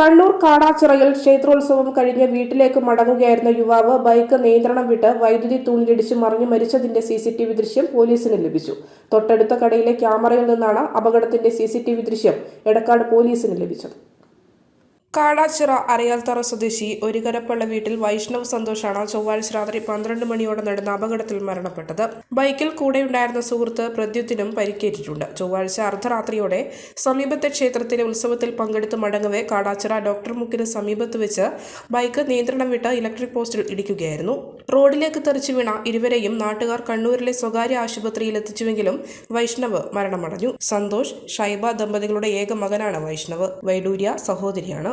കണ്ണൂർ കാടാച്ചിറയിൽ ക്ഷേത്രോത്സവം കഴിഞ്ഞ് വീട്ടിലേക്ക് മടങ്ങുകയായിരുന്ന യുവാവ് ബൈക്ക് നിയന്ത്രണം വിട്ട് വൈദ്യുതി തൂണിലിടിച്ച് മറിഞ്ഞു മരിച്ചതിന്റെ സി സി ടി വി ദൃശ്യം പോലീസിന് ലഭിച്ചു. തൊട്ടടുത്ത കടയിലെ ക്യാമറയിൽ നിന്നാണ് അപകടത്തിന്റെ സി സി ടി വി ദൃശ്യം എടക്കാട് പോലീസിന് ലഭിച്ചത്. കാടാച്ചിറ അറിയാൽത്തറ സ്വദേശി ഒരുകരപ്പള്ള വീട്ടിൽ വൈഷ്ണവ് സന്തോഷാണ് ചൊവ്വാഴ്ച രാത്രി പന്ത്രണ്ട് മണിയോടെ നടന്ന അപകടത്തിൽ മരണപ്പെട്ടത്. ബൈക്കിൽ കൂടെയുണ്ടായിരുന്ന സുഹൃത്ത് പ്രദ്യുത്തിനും പരിക്കേറ്റിട്ടുണ്ട്. ചൊവ്വാഴ്ച അർദ്ധരാത്രിയോടെ സമീപത്തെ ക്ഷേത്രത്തിലെ ഉത്സവത്തിൽ പങ്കെടുത്ത് മടങ്ങവേ കാടാച്ചിറ ഡോക്ടർ മുക്കിന് സമീപത്ത് വെച്ച് ബൈക്ക് നിയന്ത്രണം വിട്ട് ഇലക്ട്രിക് പോസ്റ്റിൽ ഇടിക്കുകയായിരുന്നു. റോഡിലേക്ക് തെറിച്ചു വീണ ഇരുവരെയും നാട്ടുകാർ കണ്ണൂരിലെ സ്വകാര്യ ആശുപത്രിയിൽ എത്തിച്ചുവെങ്കിലും വൈഷ്ണവ് മരണമടഞ്ഞു. സന്തോഷ് ഷൈബ ദമ്പതികളുടെ ഏക മകനാണ് വൈഷ്ണവ്. വൈഡൂര്യ സഹോദരിയാണ്.